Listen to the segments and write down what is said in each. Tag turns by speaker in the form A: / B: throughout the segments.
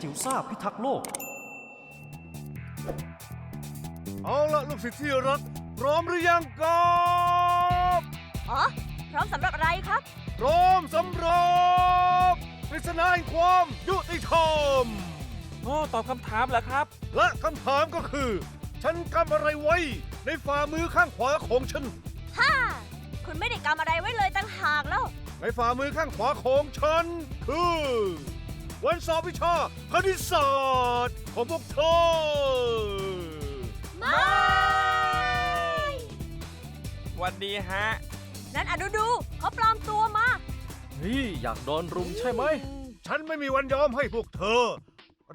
A: จิ๋วซ่าพิทักษ์โลก
B: เอาละลูกศิษย์ที่รัก พร้อมหรือยังครับ
C: อ๋อ พร้อมสำหรับอะไรครับ
B: พร้อมสำหรับปริศนาแห่งความยุติธรรม
D: โอ้ตอบคำถามเหรอครับ
B: และคำถามก็คือ ฉันกำอะไรไว้ ในฝ่ามือข้างขวาของฉัน
C: ฮ่า คุณไม่ได้กำอะไรไว้เลยตั้งหากแล้ว
B: ในฝ่ามือข้างขวาของฉันคือ วันสอบวิชาคณิตศาสตร์ของพวกเธอ
C: ไม่
D: หวันดีฮะ
C: นั่นอะดูดูเขาปลอมตัวมา
A: เฮ้ยอยากโดนรุมใช่ไหม
B: ฉันไม่มีวันยอมให้พวกเธอ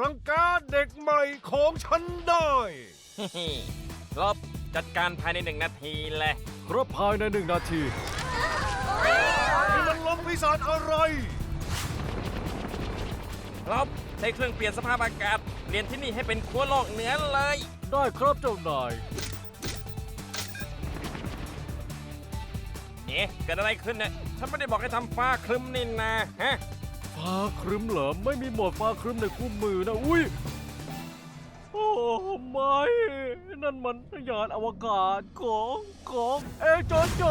B: รังกาเด็กใหม่ของฉันได้
D: รบจัดการภายในหนึ่งนาทีเลย
A: ครับภายในหนึ่งนาที
B: นี่มันลมปีศาจอะไร
D: รบใช้เครื่องเปลี่ยนสภาพอากาศเรียนที่นี่ให้เป็นขั้วโลกเหนือเลย
A: ได้ครับเจ้านาย
D: เอ๊ะเกิดอะไรขึ้นเนี่ยฉันไม่ได้บอกให้ทำฟ้าครึ้มนี่นาฮะ
A: ฟ้าครึ้มเหรอไม่มีโหมดฟ้าครึ้มในคู่มือนะอุ้ยโอ้ไม่นั่นมันยานอวกาศของของเอโจโจ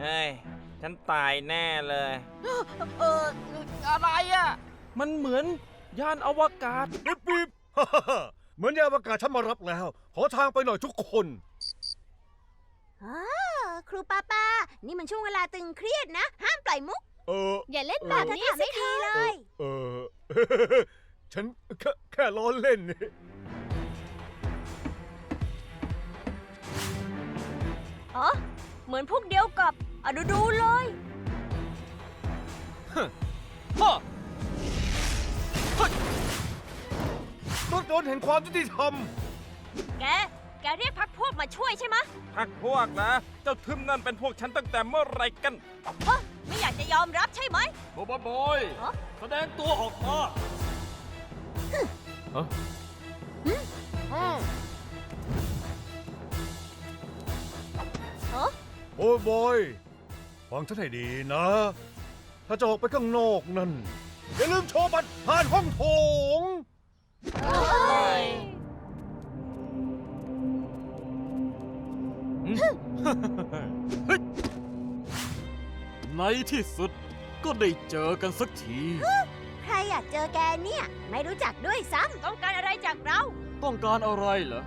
D: เฮ้ย ฉันตายแน่เลย
E: เอออะไรอะ
D: มันเหมือนยานอวกาศ
B: ปิ๊บปิ๊บฮ่าฮ่าฮ่าเหมือนยานอวกาศฉันมารับแล้ว ขอทางไปหน่อยทุกคน
C: อ่าครูปาปานี่มันช่วงเวลาตึงเครียดนะ ห้ามปล่อยมุก
B: เออ
C: อย่าเล่น
B: เออ
C: แบบนี้ไม่ดีเลย
B: เออ ฉันแค่แค่ล้อเล่นนี่
C: อ๋อ เหมือนพวกเดียวกับ อะดูดูเลย
B: รถยนต์แห่งความยุติธรรม
C: แก แกเรียกพักพวกมาช่วยใช่ไหมะ
D: พักพวกนะ เจ้าทึมนั่นเป็นพวกฉันตั้งแต่เมื่อไหรกัน
C: เฮ้ยไม่อยากจะยอมรับใช่ไหม
A: บอยบอย
C: ฮะ
A: แสดงตัวออกมา
B: โอ้ยบอย ฟังฉันให้ดีนะ ถ้าจะออกไปข้างนอกนั่น อย่าลืมโชว์บัตรผ่านห้องโถง
A: ในที่สุดก็ได้เจอกันสักที
C: ใครอยากเจอแกเนี่ย ไม่รู้จักด้วยซ้ำต้องการอะไรจากเรา
A: ต้องการอะไรเหรอ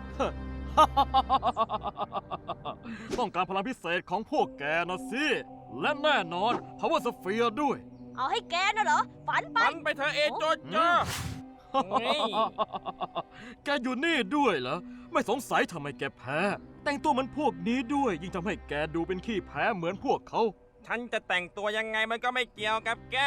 A: ต้องการพลังพิเศษของพวกแกนะสิ และแน่นอน Power Sphere ด้วย
C: เอาให้แกน่ะเหรอ ฝันไป
D: ปันไปเธอะเอโจโจนี่
A: แกอยู่นี่ด้วยเหรอ ไม่สงสัยทำไมแกแพ้ แต่งตัวเหมือนพวกนี้ด้วย ยิ่งทำให้แกดูเป็นขี้แพ้เหมือนพวกเขา
D: ฉันจะแต่งตัวยังไงมันก็ไม่เกี่ยวกับแก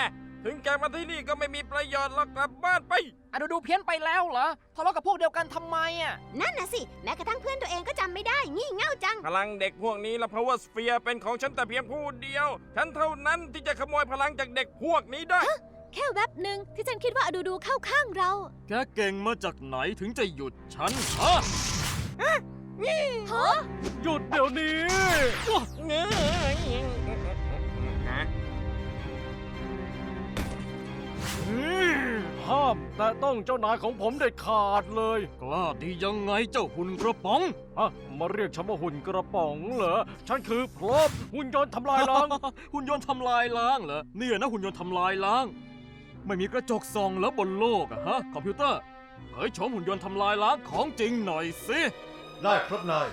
D: ถึงแกมาที่นี่ก็ไม่มีประโยชน์หรอกกลับบ้านไป
E: อะดูดูเพี้ยนไปแล้วเหรอทะเลาะกับพวกเดียวกันทำไมอะ
C: นั่นน่ะสิ แม้กระทั่งเพื่อนตัวเองก็จำไม่ได้ งี่เง่าจัง
D: พลังเด็กพวกนี้และ Power Sphere เป็นของฉันแต่เพียงผู้เดียว ฉันเท่านั้นที่จะขโมยพลังจากเด็กพวกนี้ได้
C: แค่แวบหนึ่งที่ฉันคิดว่าอดูดูเข้าข้างเรา
A: แกเก่งมาจากไหนถึงจะหยุดฉันฮะ
C: ฮะ
A: หยุดเดี๋ยวนี้
D: ฮ
A: ห้ามแต่ต้องเจ้านายของผมเด็ดขาดเลย กล้าดียังไงเจ้าหุ่นกระป๋องอะมาเรียกฉันว่าหุ่นกระป๋องเหรอ ฉันคือพรบหุ่นยนต์ทำลายล้าง หุ่นยนต์ทำลายล้างเหรอเนี่ยนะหุ่นยนต์ทำลายล้าง ไม่มีกระจกส่องแล้วบนโลกอะฮะคอมพิวเตอร์เผยโฉมหุ่นยนต์ทำลายล้างของจริงหน่อยสิ
B: ได้ครับนาย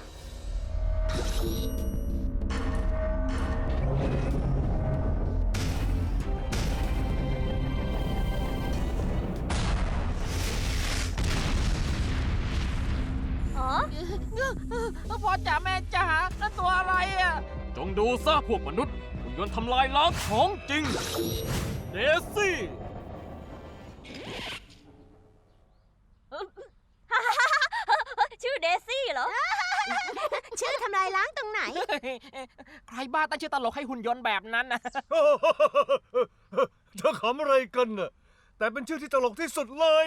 E: พ่อจ๋าแม่จ๋านั่นตัวอะไรอะ
A: จงดูซะพวกมนุษย์หุ่นยนต์ทำลายล้างของจริง เดซี่
C: ชื่อเดซี่เหรอ ชื่อทำลายล้างตรงไหน
E: ใครบ้าตั้งชื่อตลกให้หุ่นยนต์แบบนั้นนะ
B: เธอขำอะไรกันน่ะ แต่เป็นชื่อที่ตลกที่สุดเลย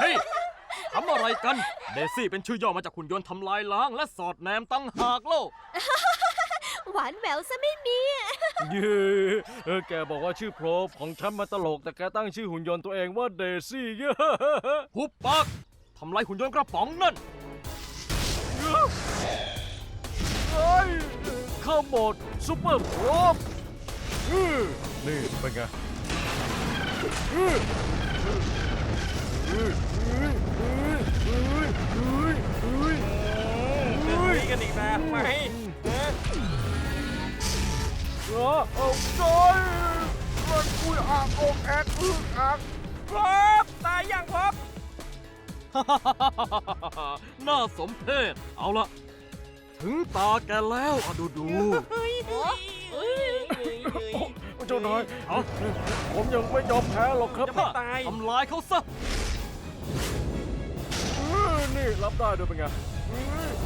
A: เฮ้ย
F: ทำอะไรกัน เดซี่เป็นชื่อย่อมาจากหุ่นยนต์ทำลายล้าง และสอดแนมตั้งหากเล่า
A: หวานแหววซะไม่มี
F: เย้เออแกบอกว่าชื่อโพรบของฉันมาตลก แต่แกตั้งชื่อหุ่นยนต์ตัวเองว่าเดซี่เย้หุบปากทำลายหุ่นยนต์กระป๋องนั่นเฮ้ยเข้าโหมดซูเปอร์โพรบอื้อ นี่เป็นไงอื้ออื้ออื้ออื้ออื้ออื้ออื้อ
D: จะคุยกันอีกนานไหม
F: เออเอาจอยมันคุยอ่างอกแอกอึกอัก
D: พรบตายอยังพรบ
F: น่าสมเพชเอาละถึงตาแกแล้วอะดูดูเฮ้ย จ้านายเอาผมยังไม่ยอมแพ้หรอกครับ
D: จะไม่ตาย
F: ทำลายเขาซะเออนี่รับได้ด้วยเป็นไง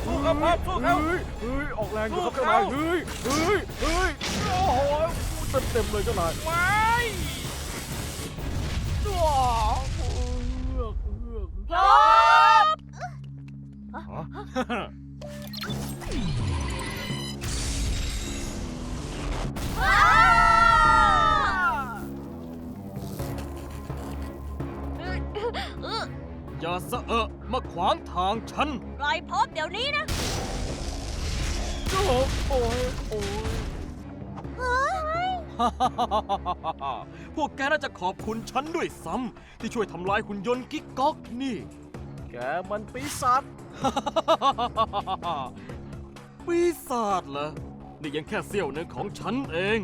D: สู้เขาพรบสู้เขา
F: เฮ้ยเฮ้ยออกแรงอยู่ครับ
D: สู้
F: เจ้า
D: เขา
F: นายเฮ้ยเฮ้ยเฮ้ยโอ้โหเต็มเต็มๆเลยเจ้านาย
D: ไว้
F: ว้าวเอือกเอือก
C: พร้อ
F: อย่าสะเอะมาขวางทางฉัน
A: ปล่อยพบเดี๋ยวนี้นะ
F: โอ้ยโอ้ยโอ้ย
A: เฮ้ย
F: พวกแกน่าจะขอบคุณฉันด้วยซ้ำที่ช่วยทำลายหุ่นยนต์กิ๊กก๊อกนี่ แกมันปีศาจ ปีศาจเหรอ นี่ยังแค่เสี้ยวหนึ่งของฉันเอง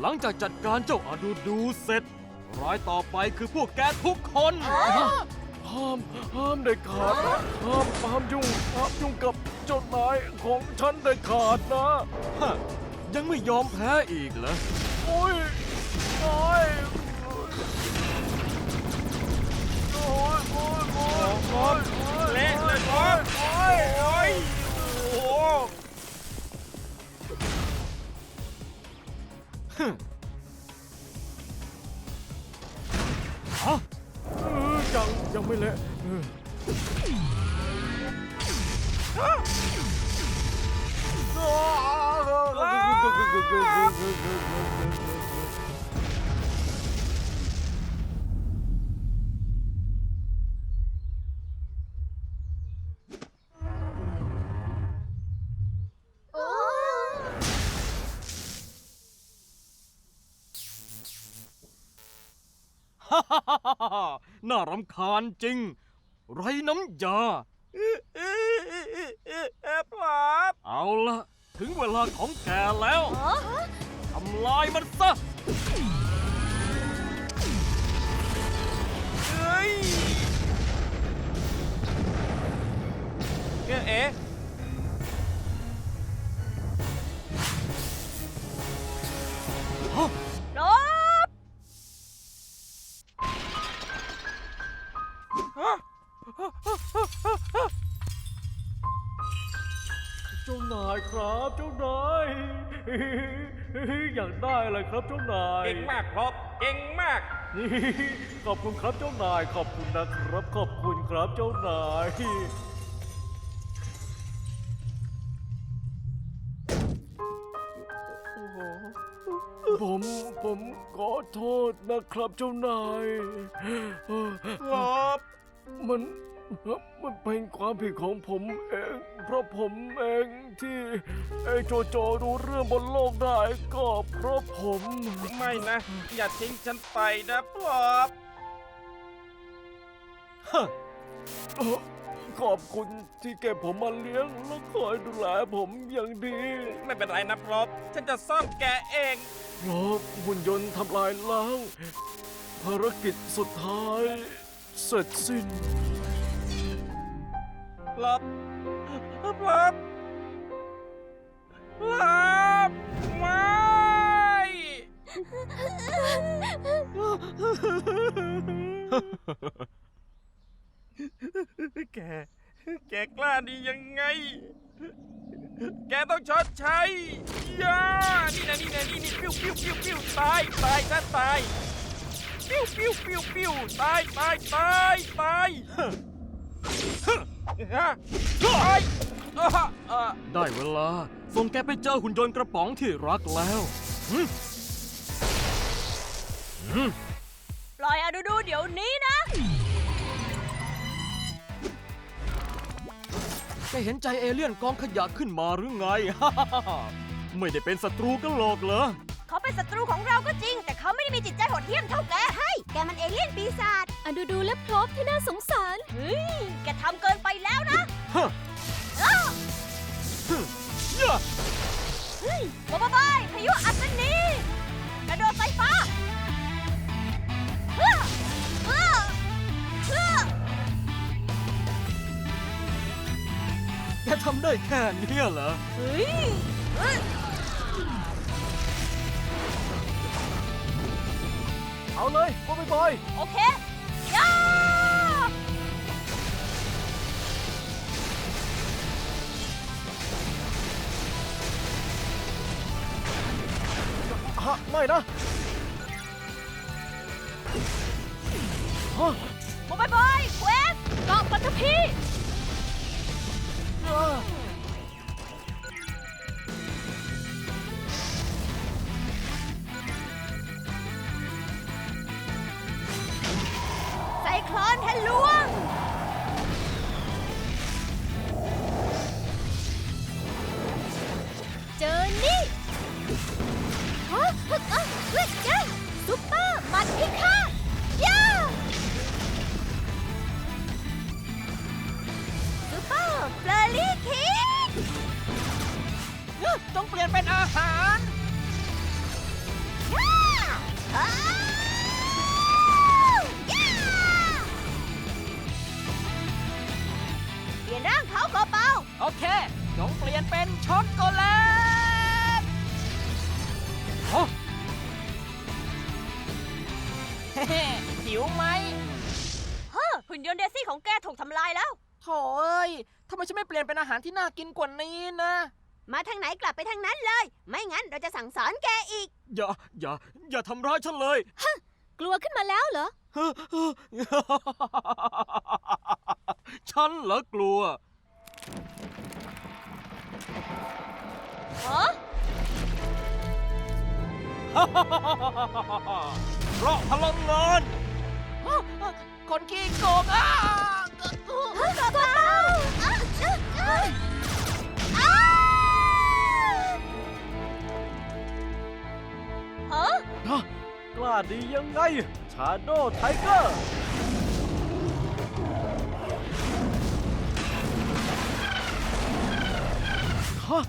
F: หลังจากจัดการเจ้าอาดูดูเสร็จ ร้ายต่อไปคือพวกแกทุกคน ห้ามห้ามเด็ดขาดนะห้ามห้ามยุ่งห้ามยุ่งกับจ้านายของฉันเด็ดขาดนะฮะยังไม่ยอมแพ้อีกเหรอ โอ้ยโอ้ยโอ้ยโอ้ยโอ้ยโอ้ย
D: เละเลยพรบโอ้ยโอ้ยโอ้
F: ฮะยังยังไม่เละเออำคาญจริง ไรน้ำยา
D: เอ๊ะเอ๊ะเอ๊ะเอ๊ะเอ๊ะพรบ
F: เอาละถึงเวลาของแกแล้วทำลายมันซะ ครับเจ้านาย
D: เก่งมากพรบเก่งมาก
F: นี่ขอบคุณครับเจ้านาย ขอบคุณนะครับ ขอบคุณครับเจ้านาย ผมผมขอโทษนะครับเจ้านายเอ่อ
D: พรบ
F: มันมันเป็นความผิดของผมเอง เพราะผมเอง ที่ไอ้โจโจรู้เรื่องบนโลกได้ก็เพราะผม
D: ไม่นะ อย่าทิ้งฉันไปนะพรบ
F: ฮะเอ่อขอบคุณที่เก็บผมมาเลี้ยงและคอยดูแลผมอย่างดี
D: ไม่เป็นไรนะพรบฉันจะซ่อมแกเอง
F: เพราะหุ่นยนต์ทำลายล้างภารกิจสุดท้าย เสร็จสิ้น
D: พรบพรบพรบ ไม่ แก แกกล้าดียังไง แกต้องชดใช้ย่านี่นะนี่นะนี่นี่ปิ้วปิ้วปิ้วปิ้วตายตายซะตายปิ้วปิ้วปิ้วปิ้วตายตายตายตายฮะเอ้ยเอ้อเอ้อ
A: ได้เวลา ส่งแกไปเจอหุ่นยนต์กระป๋องที่รักแล้วหึหึ
C: ปล่อยอะดูดูเดี๋ยวนี้นะ
A: แกเห็นใจเอเลี่ยนกองขยะขึ้นมาหรือไง ไม่ได้เป็นศัตรูกันหรอกเหรอ
C: เขาเป็นศัตรูของเราก็จริง แต่เขาไม่ได้มีจิตใจโหดเหี้ยมเท่าแกให้แกมันเอเลี่ยนปีศาจ
G: อะดูดูและพลบที่น่าสงสาร
C: เฮ้ยแกทำเกินไปแล้วนะ
A: ฮะฮึย่า
C: เฮ้ย บายบายพายุอัศนีกระโดดไฟฟ้าเฮ้อเฮ้อเฮ้อ
A: แกทำได้แค่เนี้ยเหรอ
C: เฮ้ยเฮ้ย
A: เอาเลยบอยบอย
C: โอเค
A: ไม่นะฮะ
C: บายบายเควส
G: เกาะปัตภี จ
E: งเปลี่ยนเป็นอาหาร
C: ย่าอ้าวย่าเปลี่ยนร่างเขาเบา
E: โอเคจงเปลี่ยนเป็นช็อกโกแลต
A: ฮะ
E: เฮ้ๆหิวไหม
C: ๆเฮ้อหุ่นยนต์เดซี่ของแกถูกทำลายแล้ว
E: โถ่เอ้ยทำไมฉันไม่เปลี่ยนเป็นอาหารที่น่ากินกว่านี้นะ
C: มาทางไหนกลับไปทางนั้นเลย ไม่งั้นเราจะสั่งสอนแกอีก
A: อย่า อย่า อย่าทำร้ายฉันเลย
G: กลัวขึ้นมาแล้วเหรอ
A: ฉันเหรอกลัว
C: ฮะ
A: เพราะพลังงาน
E: คนขี้โกงอะ
C: เบาๆอ้าวอ้าวอ้า ฮะ
A: กล้าดียังไง ชาโดไทเกอร์ ฮะ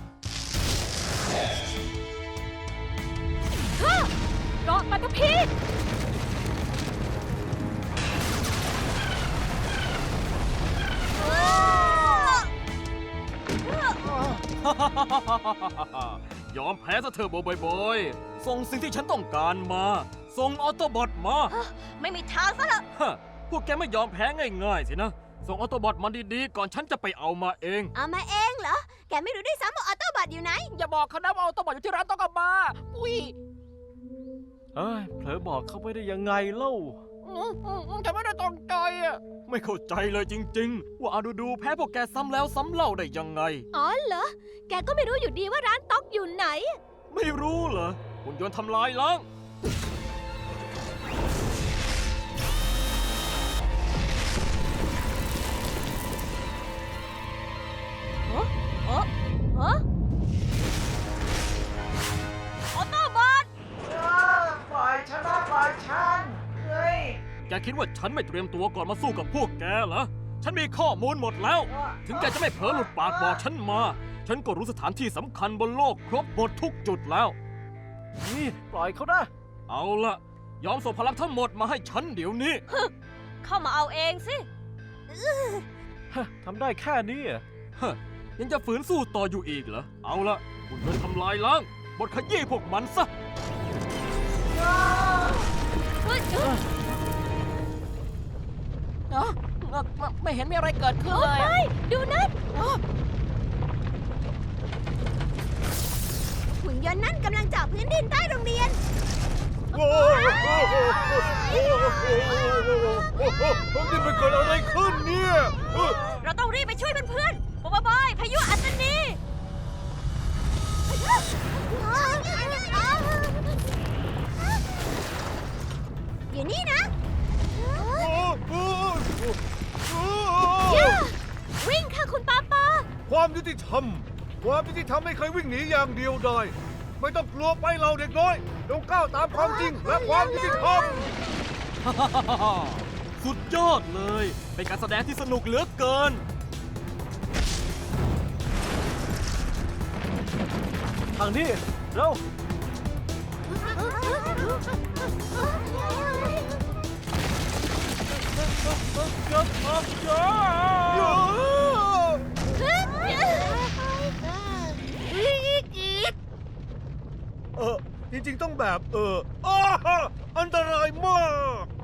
A: ซะเถอะบอยบอยๆ ส่งสิ่งที่ฉันต้องการมา ส่งออโตบอทมา
C: ไม่มีทางซะละ
A: ฮะพวกแกไม่ยอมแพ้ง่ายๆสินะ ส่งออโตบอทมาดีๆ ก่อนฉันจะไปเอามาเอง
C: เอามาเองเหรอ แกไม่รู้ด้วยซ้ำว่าออโต้บัตอยู่ไหน
E: อย่าบอกเขานะว่าเอาตัวบอดอยู่ที่ร้านต้องกลับมาอุ้ย
A: เอ้ยเผลอบอกเขาไปได้ยังไงเล่า
E: อืมอืมอืมฉันไม่ได้ตั้งใจอะ
A: ไม่เข้าใจเลยจริงๆ ว่าอาดูดูแพ้พวกแกซ้ำแล้วซ้ำเล่าได้ยังไง
G: อ๋อเหรอ แกก็ไม่รู้อยู่ดีว่าร้านต๊อกอยู่ไหน
A: ไม่รู้เหรอหุ่นยนต์ทำลายล้าง
C: ฮะฮะออโต้บัต
A: แกคิดว่าฉันไม่เตรียมตัวก่อนมาสู้กับพวกแกเหรอ ฉันมีข้อมูลหมดแล้ว ถึงแกจะไม่เผลอหลุดปากบอกฉันมา ฉันก็รู้สถานที่สำคัญบนโลกครบหมดทุกจุดแล้ว นี่ปล่อยเขานะเอาละยอมส่งพลังทั้งหมดมาให้ฉันเดี๋ยวนี้
C: เข้ามาเอาเองสิ
A: ทำได้แค่นี้ฮะยังจะฝืนสู้ต่ออยู่อีกเหรอ เอาละหุ่นยนต์ทำลายล้าง บทขยี้พวกมันซะ
G: เฮ้ยเอ้ย
E: เนาะไม่ไม่เห็นมีอะไรเกิดขึ้น
G: โอ้
E: เลยอะ
G: ไม่ดูนั่น
C: หุ่นยนต์นั่นกำลังเจาะพื้นดินใต้โรงเรียน
G: เอ
B: โอ้โหโอ้โหโอ้โหนี่มันเกิดอะไรขึ้นเนี่ยเออ
C: เราต้องรีบไปช่วยเพื่อนๆบอยบอยพายุอัศนีอยู่นี่นะ
G: ค่ะคุณป้าป้า
B: ความยุติธรรม ความยุติธรรมไม่เคยวิ่งหนีอย่างเดียวได้ไม่ต้องกลัวไปเราเด็กน้อยจงก้าวตามความจริงและความยุติธรรม
A: สุดยอดเลย เป็นการแสดงที่สนุกเหลือเกิน ทางนี้เร็ว
B: เออ จริงๆต้องแบบเอออ้าอันตรายมาก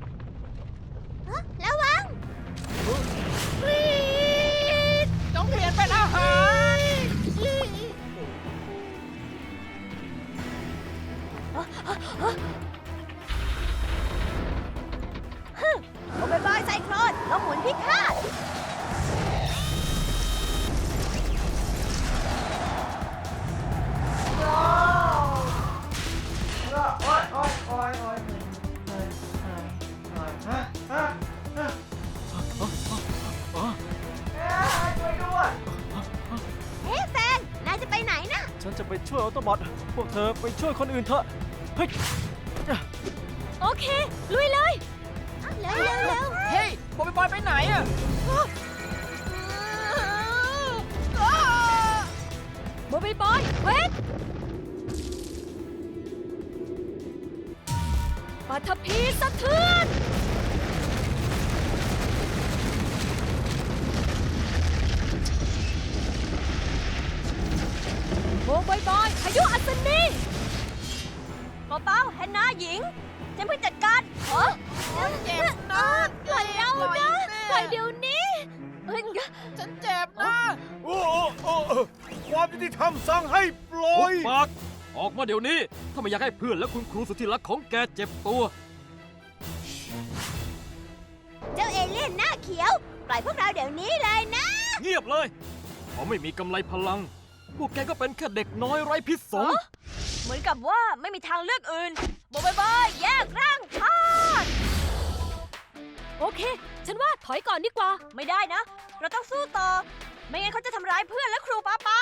C: พ
A: วกเธอไปช่วยคนอื่นเถอะเฮ้ย
G: โอเค ลุยเลย
C: เร็วเร็วเร็ว
E: เฮ้ยบอยบอยไปไหนอะ
G: บอยบอยเวทปัทภีสะเทือน โบบอยบอยพายุอัศนี
C: เบาๆแฮนนาหญิง ฉันเพิ่งจัดการเหรอ
E: เจ็บนะ
G: ปล่อยเรานะปล่อยเดี๋ยวนี้เฮ้ย
E: ฉันเจ็บนะ
B: โอ้โอ้โอ้ความยุติธรรมสั่งให้ปล่อ
A: หุบ
B: ย
A: ปากออกมาเดี๋ยวนี้ ถ้าไม่อยากให้เพื่อนและคุณครูสุดที่รักของแกเจ็บตัว
C: เจ้าเอเลี่ยนหน้าเขียว ปล่อยพวกเราเดี๋ยวนี้เลยนะ
A: เงียบเลยพอไม่มีกำไรพลัง พวกแกก็เป็นแค่เด็กน้อยไร้พิษสง
C: เหมือนกับว่าไม่มีทางเลือกอื่นบอยบอยแยกร่างธาตุ
G: โอเค ฉันว่าถอยก่อนดีกว่า
C: ไม่ได้นะ เราต้องสู้ต่อ ไม่งั้นเขาจะทำร้ายเพื่อนและครูป้าป้า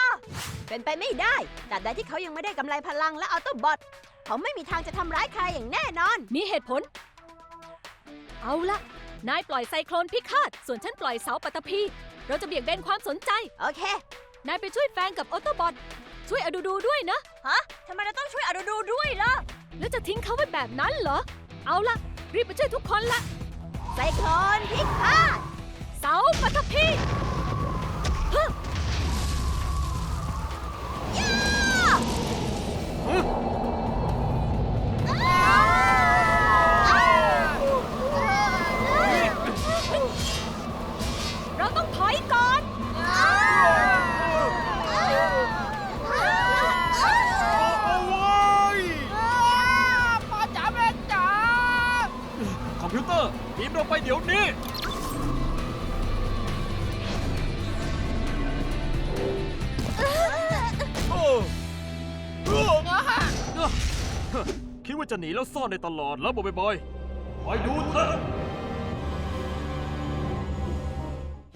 C: เป็นไปไม่ได้ตราบใดที่เขายังไม่ได้กำไรพลังและออโต้บอทเขาไม่มีทางจะทำร้ายใครอย่างแน่นอน
G: มีเหตุผล เอาละ นายปล่อยไซโคลนพิฆาต ส่วนฉันปล่อยเสาปัตตภีเราจะเบี่ยงเบนความสนใจ
C: โอเค
G: นายไปช่วยแฟนกับออโตบอทช่วยอดูดูด้วยนะ
C: ฮะทำไมเราต้องช่วยอดูดูด้วยล่ะ
G: แล้วจะทิ้งเขาไว้แบบนั้นเหรอ เอาละรีบไปช่วยทุกคนละ
C: ไซโคลนพิฆาต
G: เสาปัตตภีฮึเรา
E: แล้
A: วซ่อนได้ตลอดแล้วบ่อยๆ